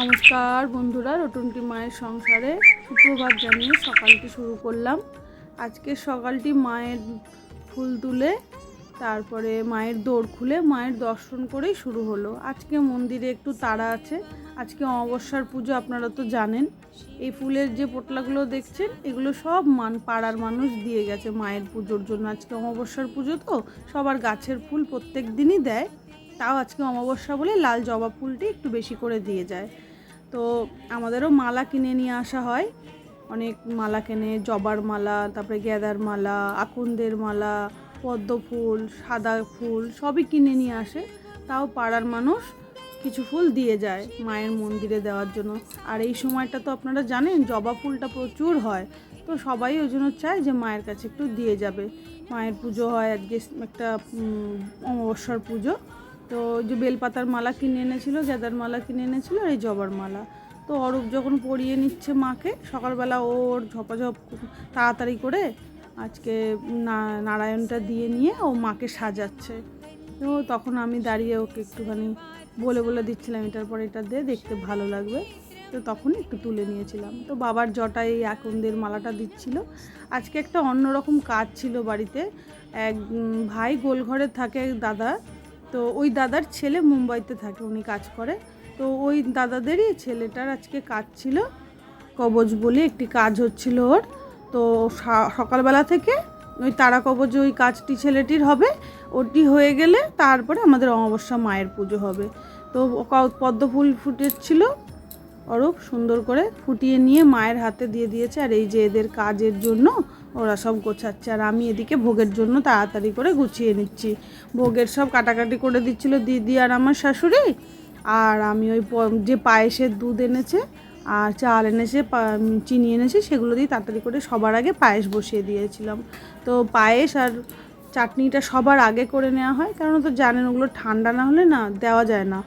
নমস্কার বন্ধুরা রটুনটি মায়ের সংসারে সুপ্রভাত জানিয়ে সকালটি শুরু করলাম। আজকে সকালটি মায়ের ফুল তুলে, তারপরে মায়ের দৌড় খুলে মায়ের দর্শন করেই শুরু হলো। আজকে মন্দিরে একটু তাড়া আছে, আজকে অমাবস্যার পুজো আপনারা তো জানেন। এই ফুলের যে পোটলাগুলো দেখছেন, এগুলো সব মান, পাড়ার মানুষ দিয়ে গেছে মায়ের পুজোর জন্য। আজকে অমাবস্যার পুজো তো সবার গাছের ফুল প্রত্যেক দিনই দেয়। তাও আজকে অমাবস্যা বলে লাল জবা ফুলটি একটু বেশি করে দিয়ে যায়। তো আমাদেরও মালা কিনে নিয়ে আসা হয়। অনেক মালা কেনে, জবার মালা, তারপরে গ্যাদার মালা, আকন্দের মালা, পদ্ম ফুল, সাদা ফুল সবই কিনে নিয়ে আসে। তাও পাড়ার মানুষ কিছু ফুল দিয়ে যায় মায়ের মন্দিরে দেওয়ার জন্য। আর এই সময়টা তো আপনারা জানেন, জবা ফুলটা প্রচুর হয়। তো সবাই ওই জন্য চায় যে মায়ের কাছে একটু দিয়ে যাবে। মায়ের পুজো হয়, আজকে একটা অমাবস্যার পুজো। তো যে বেলপাতার মালা কিনে এনেছিল গেঁদার মালা কিনে এনেছিল আর এই জবার মালা। তো অরূপ যখন পরিয়ে নিচ্ছে মাকে, সকালবেলা ওর ঝপাঝপ তাড়াতাড়ি করে আজকে নারায়ণটা দিয়ে নিয়ে ও মাকে সাজাচ্ছে। তো তখন আমি দাঁড়িয়ে ওকে একটুখানি বলে বলে দিচ্ছিলাম, এটার পর এটা দিয়ে দেখতে ভালো লাগবে। তো তখন একটু তুলে নিয়েছিলাম। তো বাবার জটায় এই আকন্দের মালাটা দিচ্ছিল। আজকে একটা অন্যরকম কাজ ছিল বাড়িতে। এক ভাই গোলঘরে থাকে দাদা তো ওই দাদার ছেলে মুম্বাইতে থাকে, উনি কাজ করে। তো ওই দাদাদেরই ছেলেটার আজকে কাজ ছিল, কবজ বলে একটি কাজ হচ্ছিল ওর। তো সকালবেলা থেকে ওই তারা কবজ ওই কাজটি ছেলেটির হবে, ওটি হয়ে গেলে তারপরে আমাদের অমাবস্যা মায়ের পুজো হবে। তো পদ্ম ফুল ফুটেছিল, অরূপ সুন্দর করে ফুটিয়ে নিয়ে মায়ের হাতে দিয়ে দিয়েছে। আর এই যে এদের কাজের জন্য ওরা সব গোছাচ্ছে। আর আমি এদিকে ভোগের জন্য তাড়াতাড়ি করে গুছিয়ে নিচ্ছি। ভোগের সব কাটাকাটি করে দিচ্ছিল দিদি আর আমার শাশুড়ি। আর আমি ওই যে পায়েসের দুধ এনেছে আর চাল এনেছে চিনি এনেছে, সেগুলো দিয়ে তাড়াতাড়ি করে সবার আগে পায়েস বসিয়ে দিয়েছিলাম। তো পায়েস আর চাটনিটা সবার আগে করে নেওয়া হয়, কারণ তো জানেন ওগুলো ঠান্ডা না হলে না দেওয়া যায় না।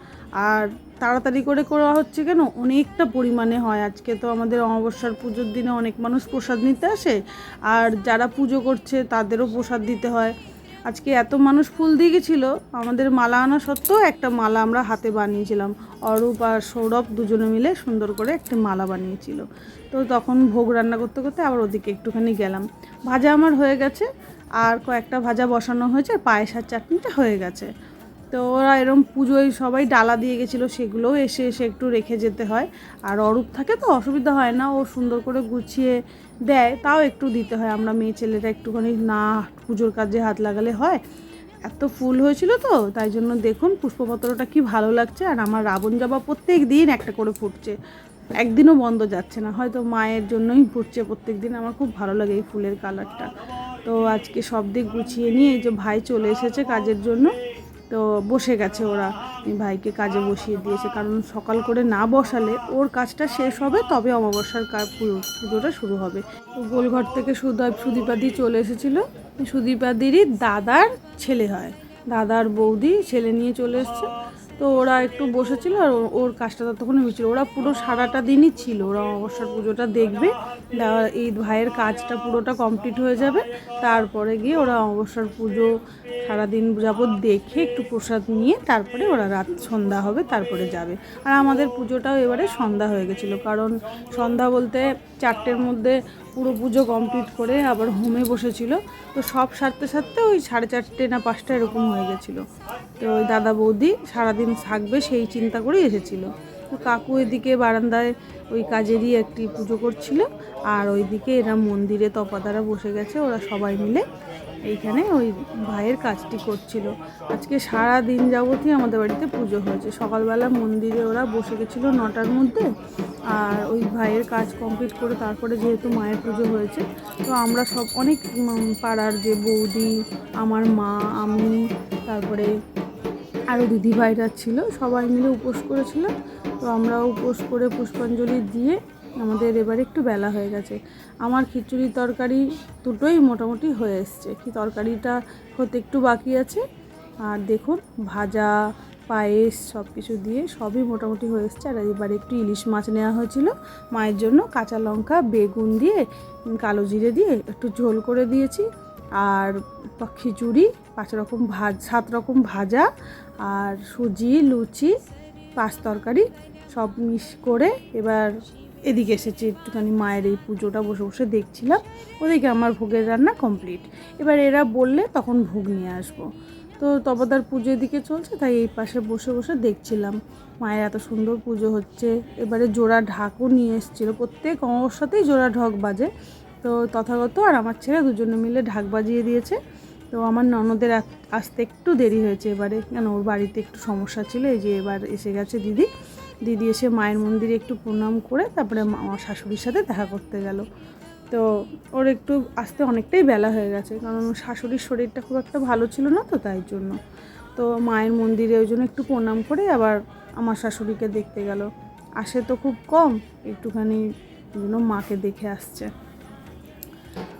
আর তাড়াতাড়ি করে করা হচ্ছে কেন? অনেকটা পরিমাণে হয়। আজকে তো আমাদের অমাবস্যার পুজোর দিনে অনেক মানুষ প্রসাদ নিতে আসে, আর যারা পুজো করছে তাদেরও প্রসাদ দিতে হয়। আজকে এত মানুষ ফুল দিয়ে গেছিল, আমাদের মালা আনা সত্ত্বেও একটা মালা আমরা হাতে বানিয়েছিলাম। অরূপ আর সৌরভ দুজনে মিলে সুন্দর করে একটা মালা বানিয়েছিল। তো তখন ভোগ রান্না করতে করতে আবার ওদিকে একটুখানি গেলাম। ভাজা আমার হয়ে গেছে, আর কয়েকটা ভাজা বসানো হয়েছে পায়েসার চাটনিটা হয়ে গেছে। তো ওরা এরম পুজোয় সবাই ডালা দিয়ে গেছিল, সেগুলোও এসে এসে একটু রেখে যেতে হয়। আর অরূপ থাকে তো, অসুবিধা হয় না, ও সুন্দর করে গুছিয়ে দেয়, তাও একটু দিতে হয়। আমরা মেয়ে ছেলেটা একটুখানি না পুজোর কাজে হাত লাগালে হয়। এত ফুল হয়েছিল তো, তাই জন্য দেখুন পুষ্পপত্রটা কি ভালো লাগছে। আর আমার রাবণ জবা প্রত্যেক দিন একটা করে ফুটছে। একদিনও বন্ধ যাচ্ছে না, হয়তো মায়ের জন্যই ফুটছে প্রত্যেক দিন। আমার খুব ভালো লাগে এই ফুলের কালারটা। তো আজকে সব দিক গুছিয়ে নিয়ে এই যে ভাই চলে এসেছে কাজের জন্য। তো বসে গেছে ওরা। ভাইকে কাজে বসিয়ে দিয়েছে। কারণ সকাল করে না বসালে ওর কাজটা শেষ হবে, তবে অমাবস্যার কাজ পুজোটা শুরু হবে। তো গোলঘর থেকে সুদা সুদীপাদি চলে এসেছিল। সুদীপাদিরই দাদার ছেলে হয়। দাদার বৌদি ছেলে নিয়ে চলে এসছে। তো ওরা একটু বসেছিল আর ওর কাজটা ততক্ষণ হয়েছিল। ওরা পুরো সারাটা দিনই ছিল। ওরা অমাবস্যার পুজোটা দেখবে। এই ভাইয়ের কাজটা পুরোটা কমপ্লিট হয়ে যাবে। তারপরে গিয়ে ওরা অমাবস্যার পুজো সারাদিন যাবৎ দেখে একটু প্রসাদ নিয়ে তারপরে ওরা রাত সন্ধ্যা হবে, তারপরে যাবে। আর আমাদের পুজোটাও এবারে সন্ধ্যা হয়ে গেছিল। কারণ সন্ধ্যা বলতে চারটের মধ্যে পুরো পুজো কমপ্লিট করে আবার হোমে বসেছিল। তো সব সারতে সারতে ওই সাড়ে চারটে না পাঁচটা এরকম হয়ে গেছিল। তো ওই দাদা বৌদি সারাদিন থাকবে সেই চিন্তা করেই এসেছিল। তো কাকু এদিকে বারান্দায় ওই কাজেরই একটি পুজো করছিল। আর ওইদিকে এরা মন্দিরে তপাদারা বসে গেছে, ওরা সবাই মিলে। এইখানে ওই ভাইয়ের কাজটি করছিল। আজকে সারা দিন যাবতই আমাদের বাড়িতে পুজো হয়েছে। সকালবেলা মন্দিরে ওরা বসে গেছিল নটার মধ্যে, আর ওই ভাইয়ের কাজ কমপ্লিট করে তারপরে যেহেতু মায়ের পুজো হয়েছে, তো আমরা সব অনেক পাড়ার যে বৌদি, আমার মা, আমি, তারপরে আরও দিদিভাইরা ছিল, সবাই মিলে উপোস করেছিলাম তো আমরা উপোস করে পুষ্পাঞ্জলি দিয়ে আমাদের এবারে একটু বেলা হয়ে গেছে। আমার খিচুড়ি তরকারি দুটোই মোটামুটি হয়ে এসছে। কি তরকারিটা হতে একটু বাকি আছে। আর দেখুন, ভাজা, পায়েস সব কিছু দিয়ে সবই মোটামুটি হয়ে এসছে। আর এবারে একটু ইলিশ মাছ নেওয়া হয়েছিল। মায়ের জন্য কাঁচা লঙ্কা, বেগুন দিয়ে, কালো জিরে দিয়ে একটু ঝোল করে দিয়েছি। আর খিচুড়ি পাঁচ রকম ভাজ, সাত রকম ভাজা আর সুজি, লুচি, পাঁচ তরকারি সব মিস করে এবার এদিকে এসেছি একটুখানি মায়ের এই পুজোটা বসে বসে দেখছিলাম। ওদিকে আমার ভোগের রান্না কমপ্লিট এবার এরা বললে তখন ভোগ নিয়ে আসব। তো তবদার পুজো এদিকে চলছে, তাই এই পাশে বসে বসে দেখছিলাম। মায়ের এত সুন্দর পুজো হচ্ছে। এবারে জোড়া ঢাকও নিয়ে এসেছিল। প্রত্যেক অমাবস্যাতেই জোড়া ঢক বাজে। তো তথাগত আর আমার ছেলে দুজনে মিলে ঢাক বাজিয়ে দিয়েছে। তো আমার ননদের আসতে একটু দেরি হয়েছে এবারে। কেন, ওর বাড়িতে একটু সমস্যা ছিল, এই যে এবার এসে গেছে দিদি। দিদি এসে মায়ের মন্দিরে একটু প্রণাম করে তারপরে আমার শাশুড়ির সাথে দেখা করতে গেল। তো ওর একটু আসতে অনেকটাই বেলা হয়ে গেছে, কারণ শাশুড়ির শরীরটা খুব একটা ভালো ছিল না তো তাই জন্য। তো মায়ের মন্দিরে ওই জন্য একটু প্রণাম করে আবার আমার শাশুড়িকে দেখতে গেল। আসে তো খুব কম, একটুখানি জন্য মাকে দেখে আসছে।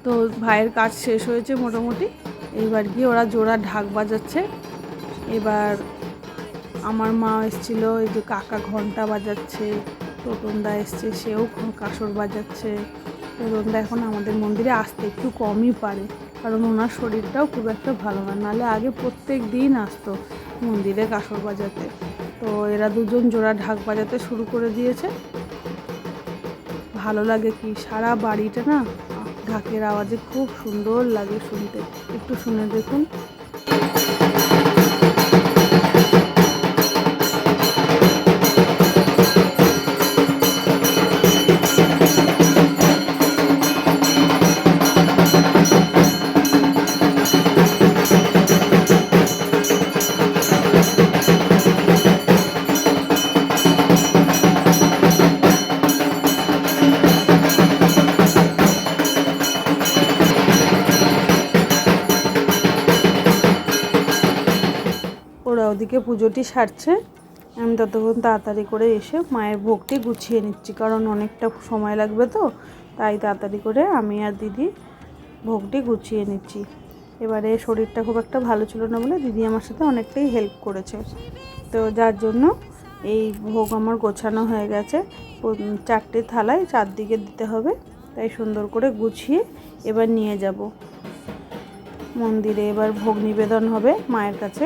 তো ভাইয়ের কাজ শেষ হয়েছে মোটামুটি। এইবার গিয়ে ওরা জোড়া ঢাক বাজাচ্ছে। এবার আমার মা এসেছিল, এই যে কাকা ঘণ্টা বাজাচ্ছে, টোটনদা এসছে, সেও কাসর বাজাচ্ছে। টোটনদা এখন আমাদের মন্দিরে আসতে একটু কমই পারে, কারণ ওনার শরীরটাও খুব একটা ভালো না। নাহলে আগে প্রত্যেক দিন আসতো মন্দিরে কাসর বাজাতে। তো এরা দুজন জোড়া ঢাক বাজাতে শুরু করে দিয়েছে। ভালো লাগে কি? সারা বাড়িটা না ঢাকের আওয়াজে খুব সুন্দর লাগে শুনতে। একটু শুনে দেখুন। পুজোটি সারছে। আমি ততক্ষণ তাড়াতাড়ি করে এসে মায়ের ভোগটি গুছিয়ে নিচ্ছি, কারণ অনেকটা সময় লাগবে তো, তাই তাড়াতাড়ি করে আমি আর দিদি ভোগটি গুছিয়ে নিচ্ছি। এবারে শরীরটা খুব একটা ভালো ছিল না বলে দিদি আমার সাথে অনেকটাই হেল্প করেছে। তো যার জন্য এই ভোগ আমার গোছানো হয়ে গেছে। চারটে থালায় চারদিকে দিতে হবে, তাই সুন্দর করে গুছিয়ে এবার নিয়ে যাব। মন্দিরে এবার ভোগ নিবেদন হবে মায়ের কাছে।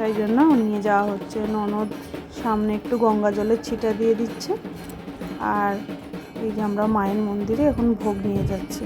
তাই জন্য নিয়ে যাওয়া হচ্ছে। ননদ সামনে একটু গঙ্গা জলের ছিটা দিয়ে দিচ্ছে। আর এই যে আমরা মায়ের মন্দিরে এখন ভোগ নিয়ে যাচ্ছি।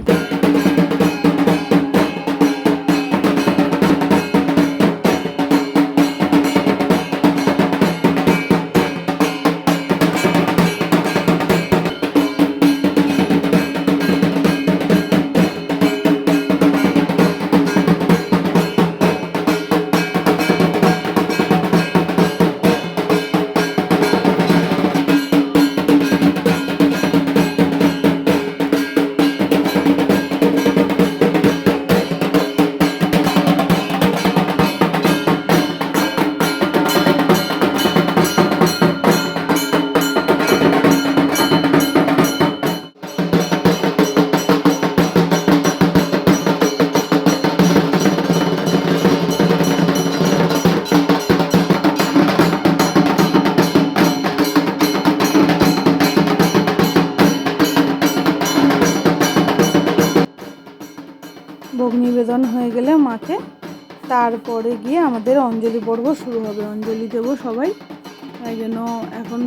তারপরে গিয়ে আমাদের অঞ্জলি পর্ব শুরু হবে। অঞ্জলি দেবো সবাই। তাই জন্য এখন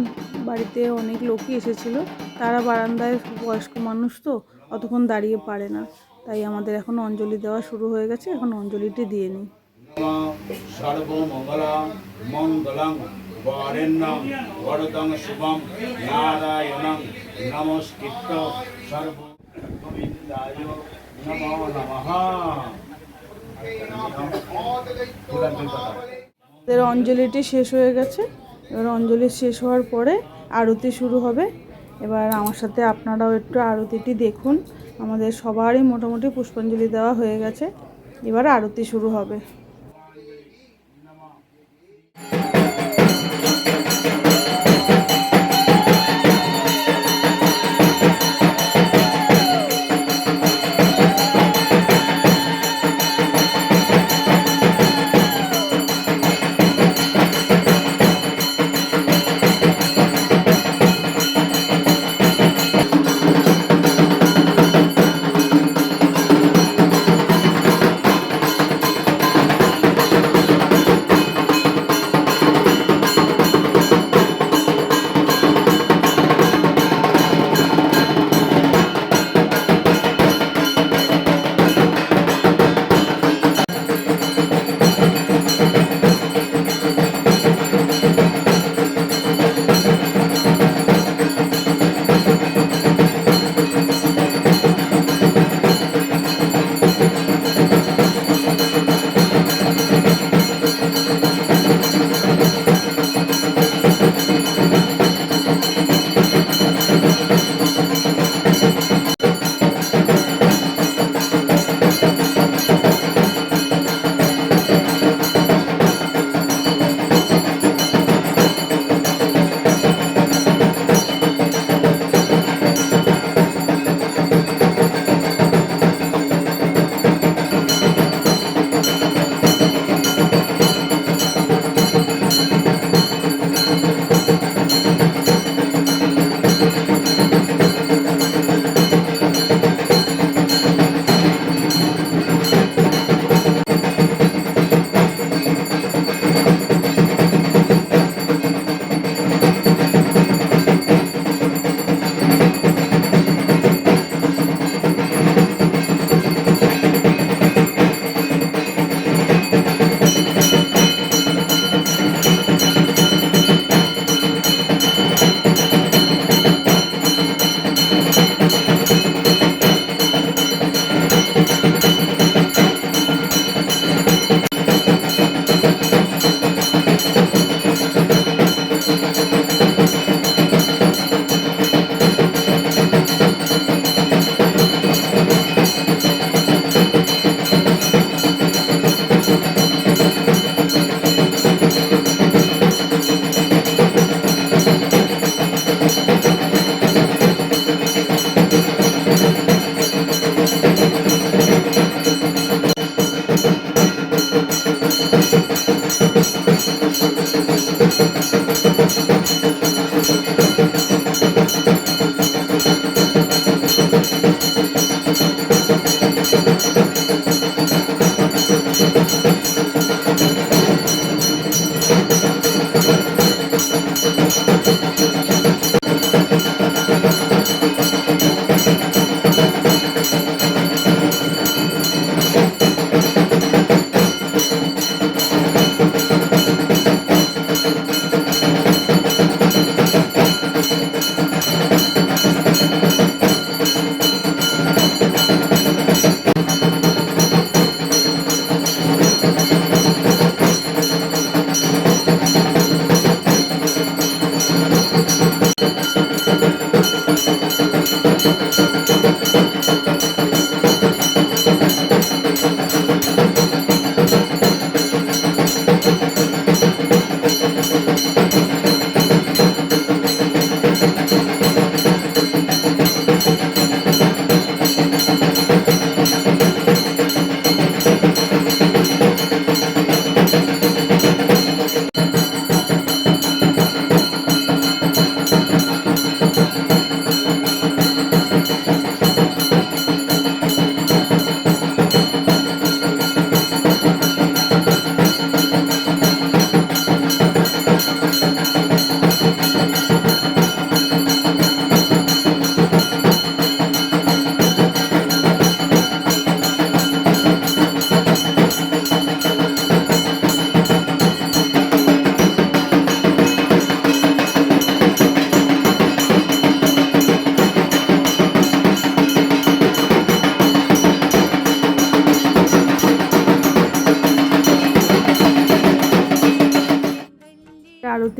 বাড়িতে অনেক লোকই এসেছিল। তারা বারান্দায় বয়স্ক মানুষ তো, অতক্ষণ দাঁড়িয়ে পারে না। তাই আমাদের এখন অঞ্জলি দেওয়া শুরু হয়ে গেছে। এখন অঞ্জলিটি দিয়ে নিই। নমস্কৃত্য সর্ব আমাদের অঞ্জলিটি শেষ হয়ে গেছে। এবার অঞ্জলি শেষ হওয়ার পরে আরতি শুরু হবে। এবার আমার সাথে আপনারাও একটু আরতিটি দেখুন। আমাদের সবারই মোটামুটি পুষ্পাঞ্জলি দেওয়া হয়ে গেছে। এবার আরতি শুরু হবে।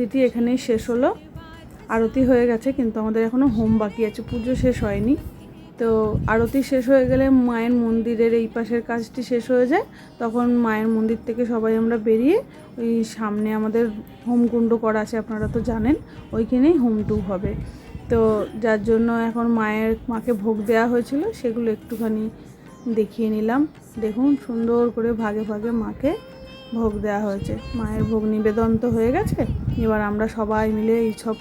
আরতিটি এখানেই শেষ হলো। আরতি হয়ে গেছে, কিন্তু আমাদের এখনও হোম বাকি আছে, পুজো শেষ হয়নি। তো আরতি শেষ হয়ে গেলে মায়ের মন্দিরের এই পাশের কাজটি শেষ হয়ে যায়। তখন মায়ের মন্দির থেকে সবাই আমরা বেরিয়ে ওই সামনে আমাদের হোমকুণ্ড করা আছে, আপনারা তো জানেন, ওইখানেই হোমটু হবে। তো যার জন্য এখন মায়ের, মাকে ভোগ দেওয়া হয়েছিল, সেগুলো একটুখানি দেখিয়ে নিলাম। দেখুন সুন্দর করে ভাগে ভাগে মাকে ভোগ দেওয়া হয়েছে। মায়ের ভোগ নিবেদন তো হয়ে গেছে। এবার আমরা সবাই মিলে এই সব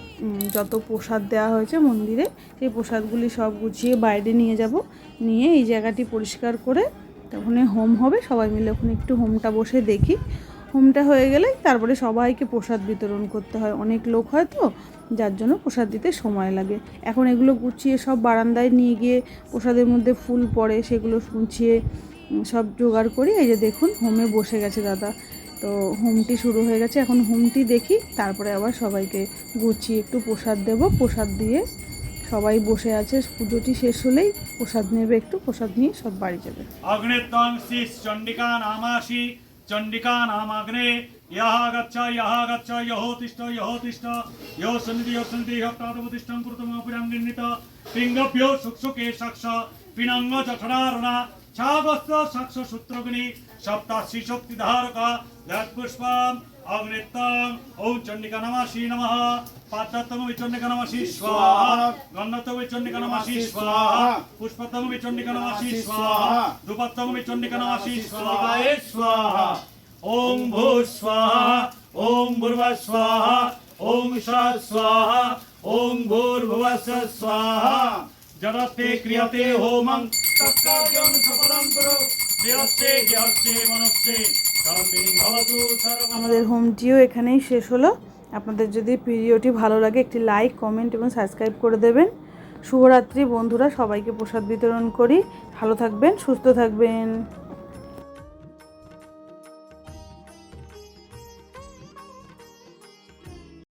যত প্রসাদ দেওয়া হয়েছে মন্দিরে, সেই প্রসাদগুলি সব গুছিয়ে বাইরে নিয়ে যাব। নিয়ে এই জায়গাটি পরিষ্কার করে ওখানে হোম হবে। সবাই মিলে ওখানে একটু হোমটা বসে দেখি। হোমটা হয়ে গেলে তারপরে সবাইকে প্রসাদ বিতরণ করতে হয়। অনেক লোক হয় তো, যার জন্য প্রসাদ দিতে সময় লাগে। এখন এগুলো গুছিয়ে সব বারান্দায় নিয়ে গিয়ে প্রসাদের মধ্যে ফুল পড়ে, সেগুলো গুছিয়ে সব জোগাড় করি। এই যে দেখুন হোমে বসে গেছে দাদা। তো হোমটি শুরু হয়ে গেছে। এখন হোমটি দেখি, তারপরে আবার সবাইকে গুছিয়ে একটু প্রসাদ দেব। প্রসাদ দিয়ে সবাই বসে আছে। পুজোটি শেষ হলেই প্রসাদ নেবে একটু, প্রসাদ নিয়ে সব বাড়ি যাবে। অগ্নেতং শীষ চণ্ডিকা নামাসি চণ্ডিকা নাম অগ্নে ইহা গচ্ছ ইহা গচ্ছ ইহ তিষ্ঠ ইহ তিষ্ঠ ইহ সন্নিধি ইহ সন্নিধি ইহ প্রাতপতিষ্ঠম পুরুতম পুরাম নির্ণীত পিঙ্গভ্য সুখসুকে সক্ষ পিনাঙ্গ জঠরা छागस्थ सक्ष सूत्रग्नि सप्ताशि शक्तिधारक यत्पुष्पम् अग्नित्वम् ॐ चण्डिका नमसि नमः पादत्तम विचण्डिका नमसि स्वाहा गन्धत्तम विचण्डिका नमसि स्वाहा पुष्पत्तम विचण्डिका नमसि स्वाहा धूपत्तम विचण्डिका नमसि स्वाहाय स्वाहा ॐ भू स्वाहा ॐ भूर्व स्वाहा ॐ स स्वाहा ॐ भूर्भुवस्व स्वाहा जगत्ते क्रियते होमं সৎকার্যং সফলং করো। গৃহস্থে গৃহস্থে, মনস্থে। আমাদের হোমটিও এখানেই শেষ হলো। আপনাদের যদি ভিডিওটি ভালো লাগে, একটি লাইক, কমেন্ট এবং সাবস্ক্রাইব করে দেবেন। শুভরাত্রি বন্ধুরা, সবাইকে প্রসাদ বিতরণ করি। ভালো থাকবেন, সুস্থ থাকবেন।